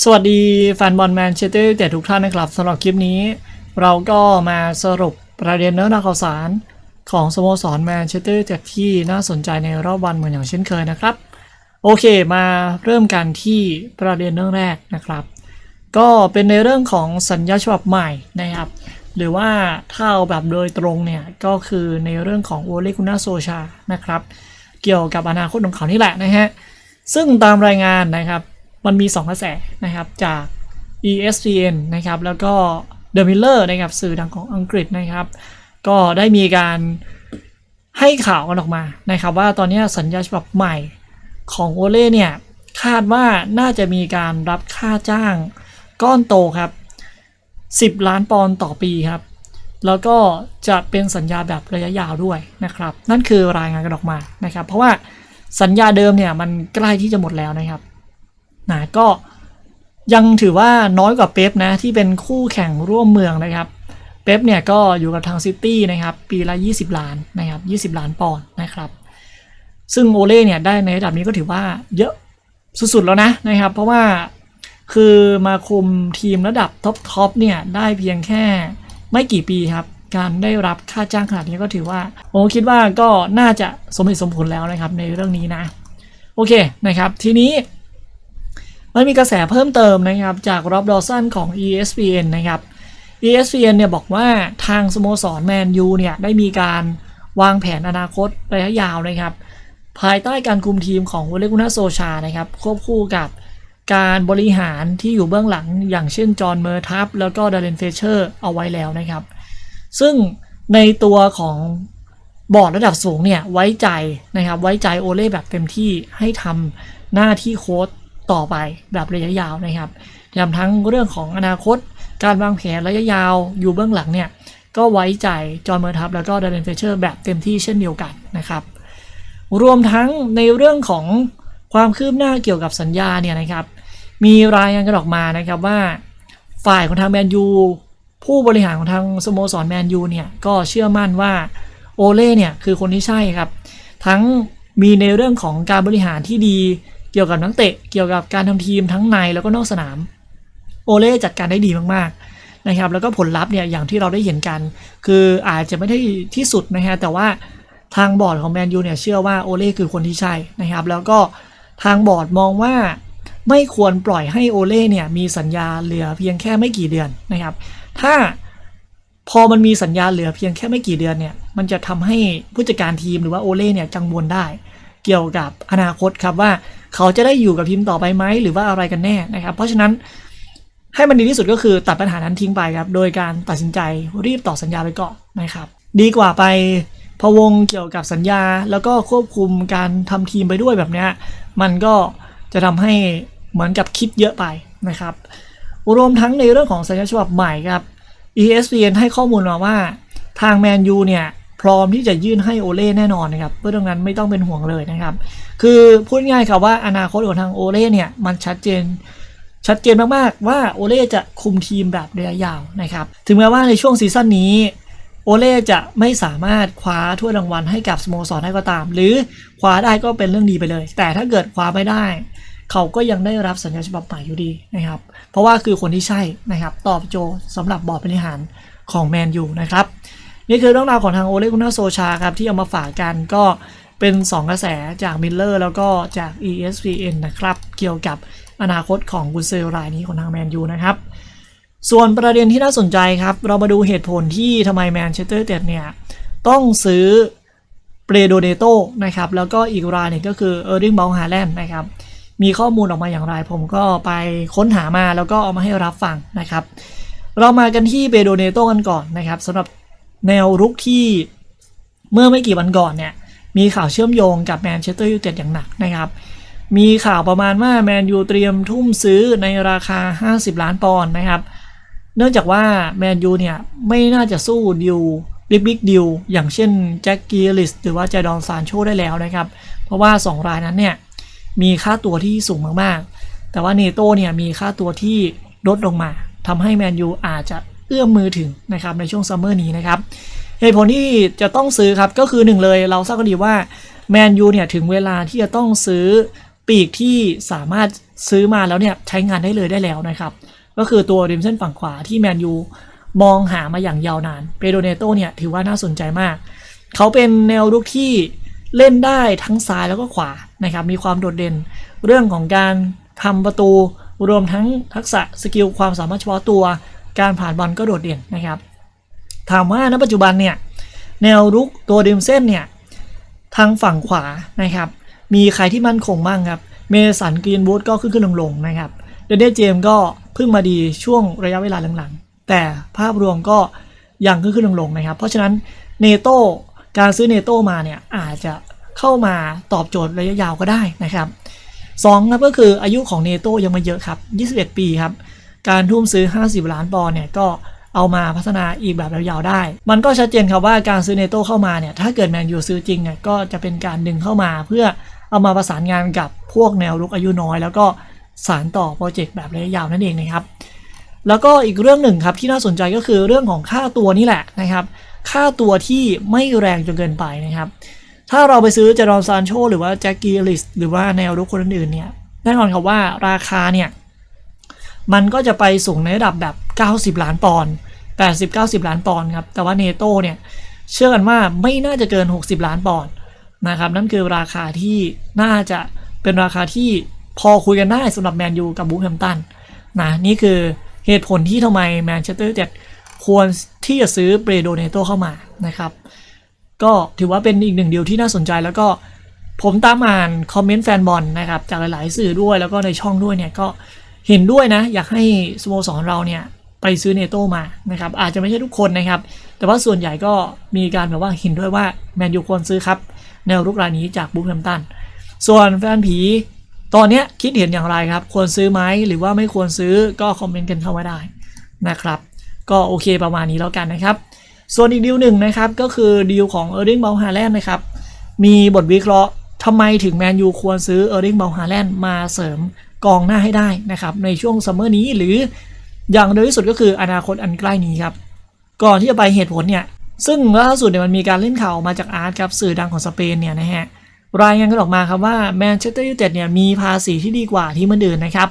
สวัสดีแฟนบอลแมนเชสเตอร์แต่ทุกท่านนะครับสำหรับคลิปนี้ เราก็มาสรุปประเด็นเนื้อหาข่าวสาร ของสโมสรแมนเชสเตอร์จากที่น่าสนใจในรอบวันเหมือนอย่างเช่นเคยนะครับ โอเคมาเริ่มกันที่ประเด็นเรื่องแรกนะครับ ก็เป็นในเรื่องของสัญญาฉบับใหม่นะครับ หรือว่าถ้าเอาแบบโดยตรงเนี่ยก็คือในเรื่องของโอเลกุนาโซชานะครับ เกี่ยวกับอนาคตของเขานี่แหละนะฮะซึ่งตามรายงานนะครับ มันมี 2 กระแสนะครับจาก ESPN นะครับแล้วก็ The Miller นะครับสื่อดังของอังกฤษนะครับ ก็ได้มีการให้ข่าวกันออกมานะครับว่าตอนนี้สัญญาฉบับใหม่ของโอเล่เนี่ยคาดว่าน่าจะมีการรับค่าจ้างก้อนโตครับ 10 ล้านปอนด์ต่อปีครับ แล้วก็จะเป็นสัญญาแบบระยะยาวด้วยนะครับ นั่นคือรายงานกันออกมานะครับ เพราะว่าสัญญาเดิมเนี่ยมันใกล้ที่จะหมดแล้วนะครับ นะก็ยังถือว่าน้อยกว่าเป๊ปนะที่เป็นคู่แข่งร่วมเมืองนะครับ เป๊ปเนี่ยก็อยู่กับทางซิตี้นะครับปีละ 20 ล้านนะครับ20 ล้านปอนด์นะครับ ซึ่งโอเล่เนี่ยได้ในระดับนี้ก็ถือว่าเยอะสุดๆแล้วนะนะครับ เพราะว่าคือมาคุมทีมระดับท็อปทอปเนี่ยได้เพียงแค่ไม่กี่ปีครับ การได้รับค่าจ้างขนาดนี้ก็ถือว่าโอ้คิดว่าก็น่าจะสมเหตุสมผลแล้วนะครับในเรื่องนี้นะ โอเคนะครับ ทีนี้ มันมีกระแสเพิ่มเติมนะครับจากรอบดอสันของ ESPN นะครับ ESPN เนี่ยบอกว่าทางสโมสรแมนยูเนี่ยได้มีการวางแผนอนาคตระยะยาวนะครับ ภายใต้การคุมทีมของวเลกุนาโซชานะครับ ควบคู่กับการบริหารที่อยู่เบื้องหลังอย่างเช่นจอห์นเมอร์ทัฟแล้วก็ดาร์เรนเฟเชอร์เอาไว้แล้วนะครับ ซึ่งในตัวของบอร์ดระดับสูงเนี่ยไว้ใจนะครับไว้ใจโอเล่แบบเต็มที่ให้ทำหน้าที่โค้ช ต่อไปแบบระยะยาวนะครับรวมทั้งเรื่องของอนาคต การวางแผนระยะยาวอยู่เบื้องหลังเนี่ย ก็ไว้ใจจอห์นเมอร์ทัฟแล้วก็ดาร์เรนเฟเชอร์แบบเต็มที่เช่นเดียวกันนะครับ รวมทั้งในเรื่องของความคืบหน้าเกี่ยวกับสัญญาเนี่ยนะครับ มีรายงานกันออกมานะครับว่า ฝ่ายของทางแมนยูผู้บริหารของทางสโมสรแมนยูเนี่ยก็เชื่อมั่นว่าโอเล่เนี่ยคือคนที่ใช่ครับ ทั้งมีในเรื่องของการบริหารที่ดี เกี่ยวกับนักเตะเกี่ยวกับการทำทีมทั้งในแล้วก็นอกสนาม โอเล่จัดการได้ดีมากๆนะครับ แล้วก็ผลลัพธ์เนี่ยอย่างที่เราได้เห็นกัน คืออาจจะไม่ได้ที่สุดนะฮะแต่ว่าทางบอร์ดของแมนยูเนี่ยเชื่อว่าโอเล่คือคนที่ใช่นะครับ แล้วก็ทางบอร์ดมองว่าไม่ควรปล่อยให้โอเล่เนี่ยมีสัญญาเหลือเพียงแค่ไม่กี่เดือนนะครับ ถ้าพอมันมีสัญญาเหลือเพียงแค่ไม่กี่เดือนเนี่ย มันจะทำให้ผู้จัดการทีมหรือว่าโอเล่เนี่ยกังวลได้ เกี่ยวกับอนาคตครับว่าเขาจะได้อยู่กับทีมต่อไปไหมหรือว่าอะไรกันแน่นะครับ เพราะฉะนั้นให้มันดีที่สุดก็คือตัดปัญหานั้นทิ้งไปครับ โดยการตัดสินใจรีบต่อสัญญาไปก่อนนะครับ ดีกว่าไปพะวงเกี่ยวกับสัญญา แล้วก็ควบคุมการทำทีมไปด้วยแบบนี้มันก็จะทำให้เหมือนกับคิดเยอะไปนะครับรวมทั้งในเรื่องของสัญญาฉบับใหม่ครับ ESPN ให้ข้อมูลมาว่าทางแมนยูเนี่ย พร้อมที่จะยื่นให้โอเล่แน่นอนนะครับเพื่อตรงนั้นไม่ต้องเป็นห่วงเลยนะครับ คือพูดง่ายครับว่าอนาคตของทางโอเล่เนี่ยมันชัดเจนชัดเจนมากๆว่าโอเล่จะคุมทีมแบบระยะยาวนะครับ ถึงแม้ว่าในช่วงซีซั่นนี้โอเล่จะไม่สามารถคว้าถ้วยรางวัลให้กับสโมสรได้ก็ตาม หรือคว้าได้ก็เป็นเรื่องดีไปเลย แต่ถ้าเกิดคว้าไม่ได้ เขาก็ยังได้รับสัญญาฉบับใหม่อยู่ดีนะครับ เพราะว่าคือคนที่ใช่นะครับ ตอบโจทย์สำหรับบอร์ดบริหารของแมนยูนะครับ นี่คือเรื่องราวของทางโอเลกุนาโซชาครับ ที่เอามาฝากกันก็เป็น 2 กระแสจากมิลเลอร์แล้วก็จาก ESPN นะครับ เกี่ยวกับอนาคตของกุนเซลรายนี้ของทางแมนยูนะครับ ส่วนประเด็นที่น่าสนใจครับ เรามาดูเหตุผลที่ทำไมแมนเชสเตอร์เต็ดเนี่ยต้องซื้อเปรโดเนโตนะครับ แล้วก็อีกรายหนึ่งก็คือเออร์ดิงบอลฮาแลนด์นะครับ มีข้อมูลออกมาอย่างไร ผมก็ไปค้นหามาแล้วก็เอามาให้รับฟังนะครับ เรามากันที่เปโดเนโตกันก่อนนะครับสำหรับ แนวรุกที่เมื่อไม่กี่วันก่อนเนี่ยมีข่าวเชื่อมโยงกับแมนเชสเตอร์ยูไนเต็ดอย่างหนักนะครับ มีข่าวประมาณว่าแมนยูเตรียมทุ่มซื้อในราคา 50 ล้านปอนด์นะครับ เนื่องจากว่าแมนยูเนี่ยไม่น่าจะสู้ดิวบิ๊กบิ๊กดิวอย่างเช่นแจ็คกีลิสหรือว่าจดอนซานโชได้แล้วนะครับ เพราะว่า 2 รายนั้นเนี่ยมีค่าตัวที่สูงมากๆ แต่ว่าเนโต้เนี่ยมีค่าตัวที่ลดลงมาทำให้แมนยูอาจจะ อื้อมมือถึงนะครับในช่วงซัมเมอร์นี้นะครับเหตุผลที่จะต้องซื้อครับก็คือหนึ่งเลยเราทราบกันดีว่าแมนยูเนี่ยถึงเวลาที่จะต้องซื้อปีกที่สามารถซื้อมาแล้วเนี่ยใช้งานได้เลยได้แล้วนะครับก็คือตัวริมเส้นฝั่งขวาที่แมนยูมองหามาอย่างยาวนานเปโดเนโตเนี่ยถือว่าน่าสนใจมาก เขาเป็นแนวรุกที่เล่นได้ทั้งซ้ายแล้วก็ขวานะครับมีความโดดเด่น เรื่องของการทำประตูรวมทั้งทักษะสกิลความสามารถเฉพาะตัว การผ่านบอลก็โดดเด่นนะครับ ถามว่าณปัจจุบันเนี่ยแนวรุกตัวริมเส้นเนี่ยทางฝั่งขวานะครับ มีใครที่มั่นคงบ้างครับ เมสันกรีนวูดก็ขึ้นขึ้นลงลงนะครับเดนเดเจมก็เพิ่งมาดีช่วงระยะเวลาหลังๆ แต่ภาพรวมก็ยังขึ้นขึ้นลงลงนะครับ เพราะฉะนั้นเนโต้การซื้อเนโต้มาเนี่ยอาจจะเข้ามาตอบโจทย์ระยะยาวก็ได้นะครับสองครับก็คืออายุของเนโต้ยังไม่เยอะครับ 21 ปีครับ การทุ่มซื้อ 50 ล้านปอนด์เนี่ยก็เอามาพัฒนาอีกแบบยาวๆได้ มันก็ชัดเจนครับว่าการซื้อเนโต้เข้ามาเนี่ย ถ้าเกิดแมนยูซื้อจริงเนี่ยก็จะเป็นการดึงเข้ามา เพื่อเอามาประสานงานกับพวกแนวรุกอายุน้อย แล้วก็สานต่อโปรเจกต์แบบระยะยาวนั่นเองนะครับ แล้วก็อีกเรื่องหนึ่งครับที่น่าสนใจก็คือเรื่องของค่าตัวนี่แหละนะครับ ค่าตัวที่ไม่แรงจนเกินไปนะครับ ถ้าเราไปซื้อเจรอนซานโชหรือว่าแจ็คกี้ลิสหรือว่าแนวรุกคนอื่นๆเนี่ย แน่นอนครับว่าราคาเนี่ย มันก็จะไปสูงในระดับแบบ 90 ล้านปอนด์80 90 ล้านปอนด์ครับ แต่ว่าเนโตเนี่ยเชื่อกันว่าไม่น่าจะเกิน 60 ล้านปอนด์นะครับ นั่นคือราคาที่น่าจะเป็นราคาที่พอคุยกันได้สำหรับแมนยูกับบูแฮมตันนะนี่คือเหตุผลที่ทำไมแมนเชสเตอร์ยูไนเต็ดควรที่จะซื้อเบรโดเนโตเข้ามานะครับ ก็ถือว่าเป็นอีกหนึ่งเดียวที่น่าสนใจแล้วก็ผมตามอ่านคอมเมนต์แฟนบอลนะครับจากหลาย ๆ สื่อด้วยแล้วก็ในช่องด้วยเนี่ยก็ เห็นด้วยนะ อยากให้สโมสรเราเนี่ยไปซื้อเนโต้มานะครับอาจจะไม่ใช่ทุกคนนะครับ แต่ว่าส่วนใหญ่ก็มีการแบบว่าเห็นด้วยว่าแมนยูควรซื้อครับ แนวรุกรายนี้จากบูฟแฮมตันส่วนแฟนผีตอนนี้คิดเห็นอย่างไรครับ ควรซื้อไหมหรือว่าไม่ควรซื้อก็คอมเมนต์กันเข้ามาได้นะครับ ก็โอเคประมาณนี้แล้วกันนะครับ ส่วนอีกดีลหนึ่งนะครับก็คือดีลของเออร์ i ิงเบลฮาแลนด์นะครับมีบทวิเคราะห์ทำไมถึงแมนยูควรซื้อเออร์ i ิงเบลฮาแลนด์มาเสริม กองหน้าให้ได้นะครับในช่วงซัมเมอร์นี้หรืออย่างเร็วที่สุดก็คืออนาคตอันใกล้นี้ครับก่อนที่จะไปเหตุผลเนี่ยซึ่งล่าสุดเนี่ยมันมีการเล่นข่าวออกมาจากอาร์ตครับสื่อดังของสเปนเนี่ยนะฮะรายงานกันออกมาครับว่าแมนเชสเตอร์ยูไนเต็ดเนี่ยมีภาษีที่ดีกว่าที่มันอื่นนะครับ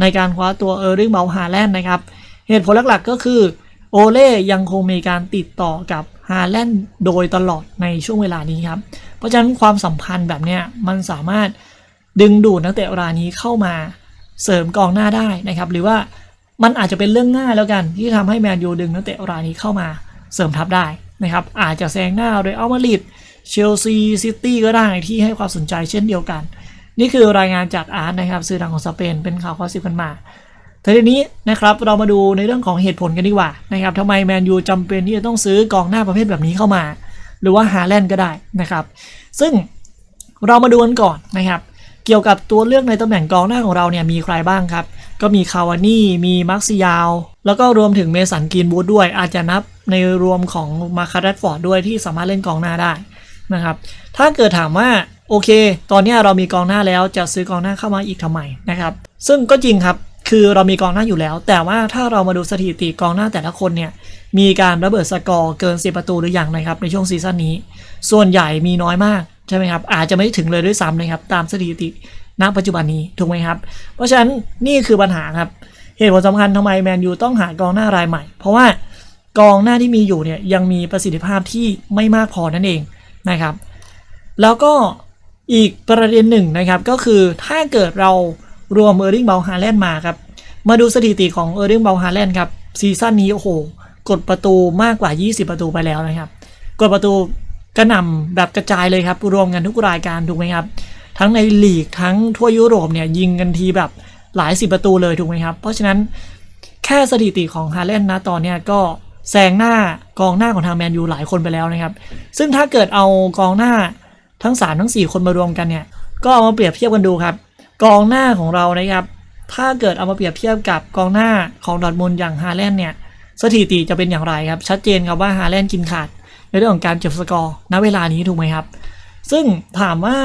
ในการคว้าตัวเออร์ i ิงเบลฮาแลนด์นะครับเหตุผลหลักๆก็คือโอเล่ยังคงมีการติดต่อกับฮาแลนด์โดยตลอดในช่วงเวลานี้ครับ เพราะฉะนั้นความสัมพันธ์แบบเนี้ยมันสามารถ ดึงดูดนักเตะรายนี้เข้ามาเสริมกองหน้าได้นะครับ หรือว่ามันอาจจะเป็นเรื่องง่ายแล้วกัน ที่ทำให้แมนยูดึงนักเตะรายนี้เข้ามาเสริมทัพได้นะครับ อาจจะแซงหน้าเรอัลมาริดเชลซีซิตี้ก็ได้ที่ให้ความสนใจเช่นเดียวกัน นี่คือรายงานจากอาร์ตนะครับสื่อดังของสเปนเป็นข่าวข้อสิบกันมาแต่ทีนี้นะครับเรามาดูในเรื่องของเหตุผลกันดีกว่านะครับทำไมแมนยูจำเป็นที่จะต้องซื้อกองหน้าประเภทแบบนี้เข้ามา หรือว่าฮาแลนด์ก็ได้นะครับ ซึ่งเรามาดูกันก่อนนะครับ เกี่ยวกับตัวเลือกในตำแหน่งกองหน้าของเราเนี่ยมีใครบ้างครับ ก็มีคาวานี่มีมาร์คซิยาว แล้วก็รวมถึงเมสันกรีนบูดด้วย อาจจะนับในรวมของมาคาร์ดฟอร์ดด้วยที่สามารถเล่นกองหน้าได้นะครับ ถ้าเกิดถามว่าโอเค ตอนนี้เรามีกองหน้าแล้วจะซื้อกองหน้าเข้ามาอีกทำไมนะครับ ซึ่งก็จริงครับคือเรามีกองหน้าอยู่แล้ว แต่ว่าถ้าเรามาดูสถิติกองหน้าแต่ละคนเนี่ยมีการระเบิดสกอร์เกิน 10 ประตูหรือยังนะครับในช่วงซีซั่นนี้ ส่วนใหญ่มีน้อยมาก ใช่ไหมครับ อาจจะไม่ถึงเลยด้วยซ้ำนะครับ ตามสถิติณปัจจุบันนี้ถูกไหมครับ เพราะฉะนั้นนี่คือปัญหาครับ เหตุผลสำคัญทำไมแมนยูต้องหากองหน้ารายใหม่ เพราะว่ากองหน้าที่มีอยู่เนี่ยยังมีประสิทธิภาพที่ไม่มากพอนั่นเองนะครับ แล้วก็อีกประเด็นหนึ่งนะครับก็คือถ้าเกิดเรารวมเออร์ i ิงเบลฮาแลนด์มาครับ มาดูสถิติของเออร์ i ิงเบลฮาแลนด์ครับซีซั่นนี้โอ้โหกดประตูมากกว่า 20 ประตูไปแล้วนะครับ กดประตู กระหน่ำแบบกระจายเลยครับ รวมกันทุกรายการถูกไหมครับ ทั้งในลีกทั้งทั่วยุโรปเนี่ยยิงกันทีแบบหลายสิบประตูเลยถูกไหมครับ เพราะฉะนั้นแค่สถิติของฮาแลนด์นะตอนเนี้ยก็แซงหน้ากองหน้าของทางแมนยูหลายคนไปแล้วนะครับ ซึ่งถ้าเกิดเอากองหน้าทั้ง 3 ทั้ง 4 คนมารวมกันเนี่ยก็เอามาเปรียบเทียบกันดูครับ กองหน้าของเรานะครับ ถ้าเกิดเอามาเปรียบเทียบกับกองหน้าของดอทมุนอย่างฮาแลนด์เนี่ยสถิติจะเป็นอย่างไรครับ ชัดเจนครับว่าฮาแลนด์กินขาด ในเรื่องของการเก็บสกอร์ณเวลานี้ถูกไหมครับ ซึ่งถามว่า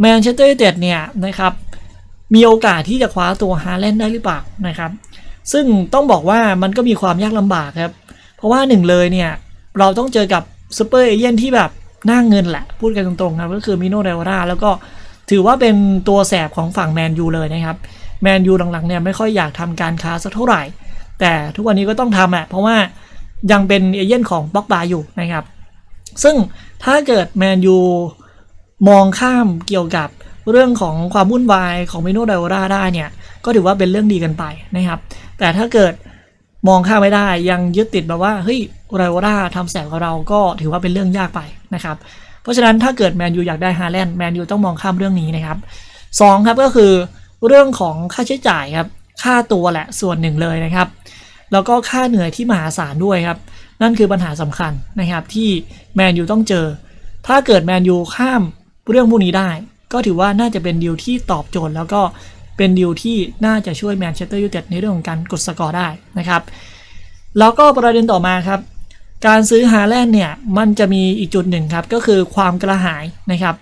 แมนเชสเตอร์ยูไนเต็ดเนี่ยนะครับมีโอกาสที่จะคว้าตัวฮาแลนด์ได้หรือเปล่านะครับ ซึ่งต้องบอกว่ามันก็มีความยากลำบากครับ เพราะว่าหนึ่งเลยเนี่ยเราต้องเจอกับซูเปอร์เอเย่นที่แบบหน้าเงินแหละ พูดกันตรงๆครับก็คือมิโนเรวราแล้วก็ถือว่าเป็นตัวแสบของฝั่งแมนยูเลยนะครับแมนยูหลังๆเนี่ยไม่ค่อยอยากทำการค้าสักเท่าไหร่ แต่ทุกวันนี้ก็ต้องทำอะเพราะว่า ยังเป็นเอเย่นของบ็อกบาอยู่นะครับ ซึ่งถ้าเกิดแมนยูมองข้ามเกี่ยวกับเรื่องของความวุ่นวายของมิโนไดโอราได้เนี่ยก็ถือว่าเป็นเรื่องดีกันไปนะครับ แต่ถ้าเกิดมองข้ามไม่ได้ยังยึดติดแบบว่าเฮ้ยไดโอราทำแสบกับเราก็ถือว่าเป็นเรื่องยากไปนะครับเพราะฉะนั้นถ้าเกิดแมนยูอยากได้ฮาแลนด์แมนยูต้องมองข้ามเรื่องนี้นะครับสองครับก็คือเรื่องของค่าใช้จ่ายครับค่าตัวแหละส่วนหนึ่งเลยนะครับ แล้วก็ค่าเหนื่อยที่มหาศาลด้วยครับ นั่นคือปัญหาสำคัญนะครับที่แมนยูต้องเจอ ถ้าเกิดแมนยูข้ามเรื่องพวกนี้ได้ ก็ถือว่าน่าจะเป็นดีลที่ตอบโจทย์ แล้วก็เป็นดีลที่น่าจะช่วยแมนเชสเตอร์ยูไนเต็ดในเรื่องของการกดสกอร์ได้นะครับ แล้วก็ประเด็นต่อมาครับ การซื้อฮาแลนด์เนี่ยมันจะมีอีกจุดหนึ่งครับก็คือความกระหายนะครับ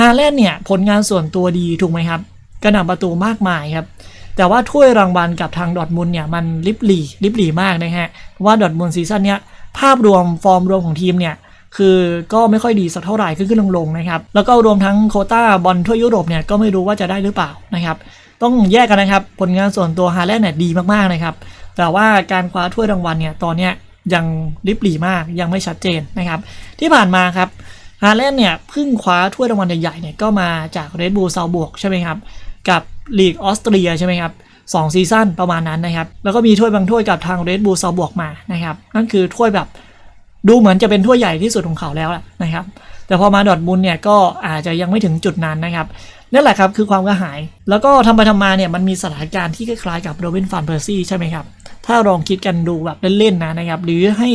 ฮาแลนด์เนี่ยผลงานส่วนตัวดีถูกไหมครับกระหน่ำประตูมากมายครับ แต่ว่าถ้วยรางวัลกับทางดอทมุนเนี่ยมันลิบหลีลิบหลีมากนะฮะว่าดอทมุนซีซั่นเนี้ยภาพรวมฟอร์มรวมของทีมเนี่ยคือก็ไม่ค่อยดีสักเท่าไหร่ขึ้นขึ้นลงลงนะครับ แล้วก็รวมทั้งโคต้าบอลทั่วยุโรปเนี่ยก็ไม่รู้ว่าจะได้หรือเปล่านะครับ ต้องแยกกันนะครับ ผลงานส่วนตัวฮาแลนด์เนี่ยดีมากๆนะครับ แต่ว่าการคว้าถ้วยรางวัลเนี่ยตอนเนี้ยยังลิบหลีมากยังไม่ชัดเจนนะครับ ที่ผ่านมาครับฮาแลนด์เนี่ยเพิ่งคว้าถ้วยรางวัลใหญ่ๆเนี่ยก็มาจากเรดบูลซาบวกใช่ไหมครับ กับ ลีกออสเตรียใช่ไหมครับสองซีซั่นประมาณนั้นนะครับ แล้วก็มีถ้วยบางถ้วยกับทางเรดบูลซาวบวกมานะครับ นั่นคือถ้วยแบบดูเหมือนจะเป็นถ้วยใหญ่ที่สุดของเขาแล้วแหละนะครับ แต่พอมาดอทมุนด์เนี่ยก็อาจจะยังไม่ถึงจุดนั้นนะครับนั่นแหละครับคือความกระหาย แล้วก็ทำไปทำมาเนี่ยมันมีสถานการณ์ที่คล้ายๆกับโรเบินฟานเพอร์ซี่ใช่ไหมครับ ถ้าลองคิดกันดูแบบเล่นๆนะนะครับ หรือให้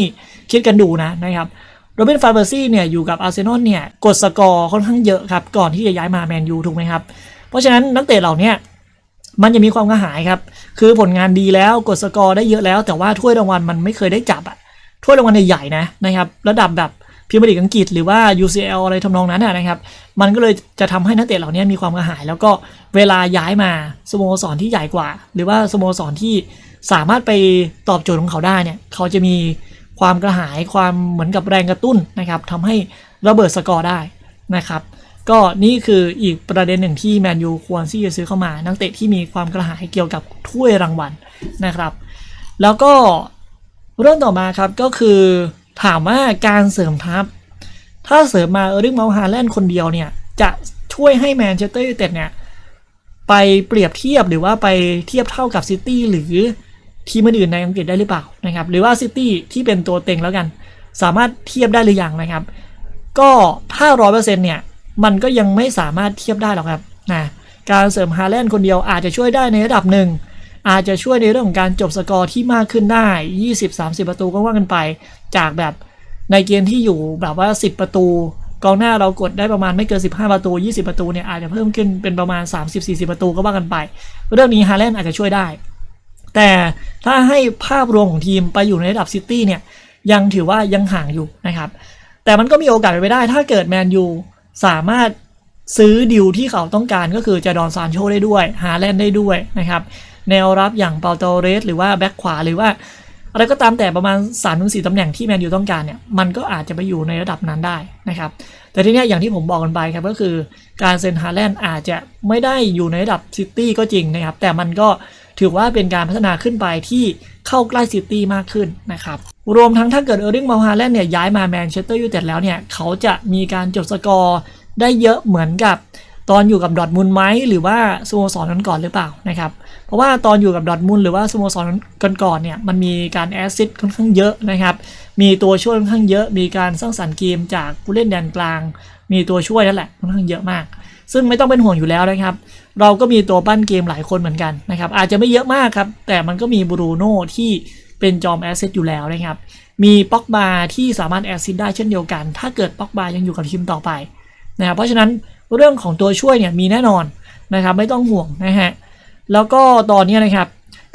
คิดกันดูนะนะครับโรเบินฟานเพอร์ซี่เนี่ยอยู่กับอาร์เซนอลเนี่ยกดสกอร์ค่อนข้างเยอะครับก่อนที่จะย้ายมาแมนยูถูกไหมครับ เพราะฉะนั้นนักเตะเหล่านี้มันจะมีความกระหายครับ คือผลงานดีแล้วกดสกอร์ได้เยอะแล้ว แต่ว่าถ้วยรางวัลมันไม่เคยได้จับอะถ้วยรางวัลใหญ่ๆนะนะครับ ระดับแบบพรีเมียร์ลีกอังกฤษหรือว่า UCL อะไรทำนองนั้นนะนะครับ มันก็เลยจะทำให้นักเตะเหล่านี้มีความกระหาย แล้วก็เวลาย้ายมาสโมสรที่ใหญ่กว่า หรือว่าสโมสรที่สามารถไปตอบโจทย์ของเขาได้เนี่ย เขาจะมีความกระหายความเหมือนกับแรงกระตุ้นนะครับทำให้ระเบิดสกอร์ได้นะครับ ก็นี่คืออีกประเด็นหนึ่งที่แมนยูควรที่จะซื้อเข้ามา นักเตะที่มีความกระหายเกี่ยวกับถ้วยรางวัลนะครับ แล้วก็เรื่องต่อมาครับก็คือถามว่าการเสริมทัพ ถ้าเสริมมาเออริกเมาฮาแลนด์คนเดียวเนี่ย จะช่วยให้แมนเชสเตอร์ยูไนเต็ดเนี่ยไปเปรียบเทียบหรือว่าไปเทียบเท่ากับซิตี้หรือทีมอื่นในอังกฤษได้หรือเปล่านะครับ หรือว่าซิตี้ที่เป็นตัวเต็งแล้วกัน สามารถเทียบได้หรือยังนะครับ ก็ถ้าร้อยเปอร์เซ็นต์เนี่ย มันก็ยังไม่สามารถเทียบได้หรอกครับนะการเสริมฮาแลนด์คนเดียวอาจจะช่วยได้ในระดับหนึ่ง อาจจะช่วยในเรื่องของการจบสกอร์ที่มากขึ้นได้ 20-30 ประตูก็ว่ากันไป จากแบบในเกมที่อยู่แบบว่า 10 ประตูกองหน้าเรากดได้ประมาณไม่เกิน 15 ประตู 20 ประตูเนี่ยอาจจะเพิ่มขึ้นเป็นประมาณ 30-40 ประตูก็ว่ากันไป เรื่องนี้ฮาแลนด์อาจจะช่วยได้ แต่ถ้าให้ภาพรวมของทีมไปอยู่ในระดับซิตี้เนี่ยยังถือว่ายังห่างอยู่นะครับแต่มันก็มีโอกาสไปได้ถ้าเกิดแมนยู สามารถซื้อดิวที่เขาต้องการก็คือจะดอนซานโชได้ด้วยฮาแลนด์ได้ด้วยนะครับ แนวรับอย่างเปาโตเรส หรือว่าแบ็คขวาหรือว่า อะไรก็ตามแต่ประมาณ3าถึงสตำแหน่งที่แมนยูต้องการเนี่ยมันก็อาจจะไปอยู่ในระดับนั้นได้นะครับ แต่ทีนี้อย่างที่ผมบอกกันไปครับก็คือการเซ็นฮาแลนด์อาจจะไม่ได้อยู่ในระดับซิตี้ก็จริงนะครับ แต่มันก็ถือว่าเป็นการพัฒนาขึ้นไปที่เข้าใกล้ซิตี้มากขึ้นนะครับ รวมทั้งถ้าเกิดเออร์ลิงมาฮาแลนด์เนี่ยย้ายมาแมนเชสเตอร์ยูไนเต็ดแล้วเนี่ยเขาจะมีการจบสกอร์ได้เยอะเหมือนกับตอนอยู่กับดอทมุนด์ไหมหรือว่าสโมสรนั้นก่อนหรือเปล่านะครับเพราะว่าตอนอยู่กับดอทมุนด์หรือว่าสโมสรกันก่อนเนี่ยมันมีการแอสซิสต์ค่อนข้างเยอะนะครับมีตัวช่วยค่อนข้างเยอะ มีการสร้างสรรค์เกมจากผู้เล่นแดนกลาง มีตัวช่วยนั่นแหละค่อนข้างเยอะมาก ซึ่งไม่ต้องเป็นห่วงอยู่แล้วนะครับ เราก็มีตัวปั้นเกมหลายคนเหมือนกันนะครับอาจจะไม่เยอะมากครับแต่มันก็มีบรูโน่ที่ เป็นจอมแอสซิสอยู่แล้วนะครับ มีป็อกบาที่สามารถแอสซิสได้เช่นเดียวกัน ถ้าเกิดป็อกบายังอยู่กับทีมต่อไปนะครับเพราะฉะนั้นเรื่องของตัวช่วยเนี่ยมีแน่นอนนะครับไม่ต้องห่วงนะฮะแล้วก็ตอนนี้นะครับ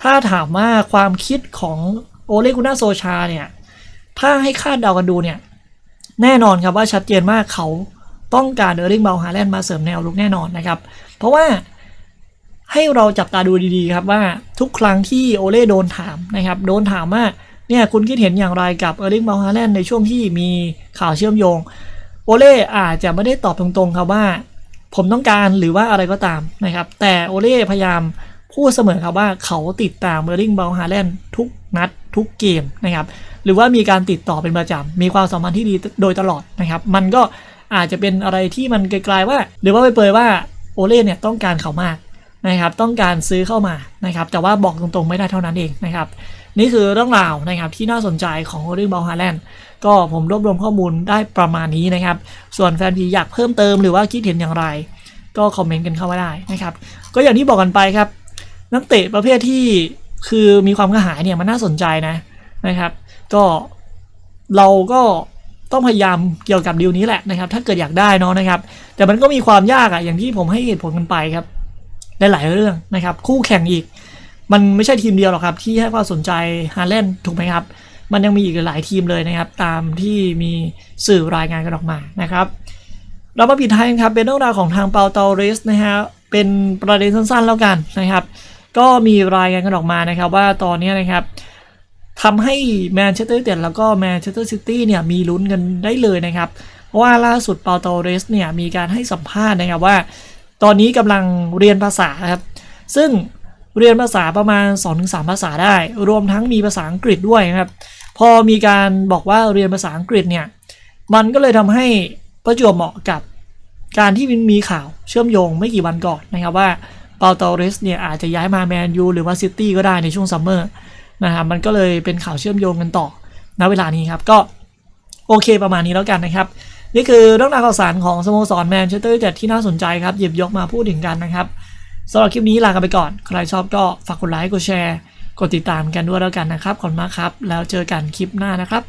ถ้าถามว่าความคิดของโอเลกุน่าโซชาเนี่ยถ้าให้คาดเดากันดูเนี่ยแน่นอนครับว่าชัดเจนมากเขาต้องการเดอร์ริงเบลฮาแลนด์มาเสริมแนวลุกแน่นอนนะครับ เพราะว่า ให้เราจับตาดูดีๆครับว่าทุกครั้งที่โอเล่โดนถามนะครับ โดนถามว่าเนี่ยคุณคิดเห็นอย่างไรกับเออร์ลิงเบลฮาแลนในช่วงที่มีข่าวเชื่อมโยง โอเล่อาจจะไม่ได้ตอบตรงๆครับว่า ผมต้องการหรือว่าอะไรก็ตามนะครับ แต่โอเล่พยายามพูดเสมอครับว่าเขาติดตามเบอร์ลิงเบลฮาแลนทุกนัดทุกเกมนะครับหรือว่ามีการติดต่อเป็นประจำมีความสัมพันธ์ที่ดีโดยตลอดนะครับ มันก็อาจจะเป็นอะไรที่มันไกลๆว่า หรือว่าไปเปยว่าโอเล่เนี่ยต้องการเขามาก นะครับต้องการซื้อเข้ามานะครับแต่ว่าบอกตรงๆไม่ได้เท่านั้นเองนะครับนี่คือเรื่องราวนะครับที่น่าสนใจของโอเล่บอลฮาแลนด์ก็ผมรวบรวมข้อมูลได้ประมาณนี้นะครับ ส่วนแฟนพีอยากเพิ่มเติมหรือว่าคิดเห็นอย่างไร ก็คอมเมนต์กันเข้ามาได้นะครับ ก็อย่างที่บอกกันไปครับ นักเตะประเภทที่คือมีความกระหายเนี่ยมันน่าสนใจนะนะครับ ก็เราก็ต้องพยายามเกี่ยวกับดีลนี้แหละนะครับ ถ้าเกิดอยากได้เนาะนะครับ แต่มันก็มีความยากอะอย่างที่ผมให้เหตุผลกันไปครับ หลายๆเรื่องนะครับ คู่แข่งอีก มันไม่ใช่ทีมเดียวหรอกครับ ที่ให้ความสนใจฮาแลนด์ถูกไหมครับ มันยังมีอีกหลายทีมเลยนะครับ ตามที่มีสื่อรายงานกันออกมานะครับเรามาปิดท้ายครับเป็นเรื่องราวของทางเปาเตาเรสนะฮะเป็นประเด็นสั้นๆแล้วกันนะครับ ก็มีรายงานกันออกมานะครับว่าตอนนี้นะครับทำให้แมนเชสเตอร์ยูไนเต็ดแล้วก็แมนเชสเตอร์ซิตี้เนี่ยมีลุ้นกันได้เลยนะครับ เพราะว่าล่าสุดเปาเตาเรสเนี่ยมีการให้สัมภาษณ์นะครับว่า ตอนนี้กำลังเรียนภาษาครับ ซึ่งเรียนภาษาประมาณ 2-3 ภาษาได้ รวมทั้งมีภาษาอังกฤษด้วยนะครับ พอมีการบอกว่าเรียนภาษาอังกฤษเนี่ย มันก็เลยทำให้ประจวบเหมาะกับการที่มีข่าวเชื่อมโยงไม่กี่วันก่อนนะครับว่าเปาตอเรสเนี่ยอาจจะย้ายมาแมนยูหรือว่าซิตี้ก็ได้ในช่วงซัมเมอร์นะครับมันก็เลยเป็นข่าวเชื่อมโยงกันต่อณเวลานี้ครับก็โอเคประมาณนี้แล้วกันนะครับ นี่คือเรื่องราวข่าวสารของสโมสรแมนเชสเตอร์ยูไนเต็ดที่น่าสนใจครับหยิบยกมาพูดถึงกันนะครับสำหรับคลิปนี้ลากันไปก่อน ใครชอบก็ฝากกดไลค์กดแชร์ กดติดตามกันด้วยแล้วกันนะครับขอบคุณมากครับ แล้วเจอกันคลิปหน้านะครับ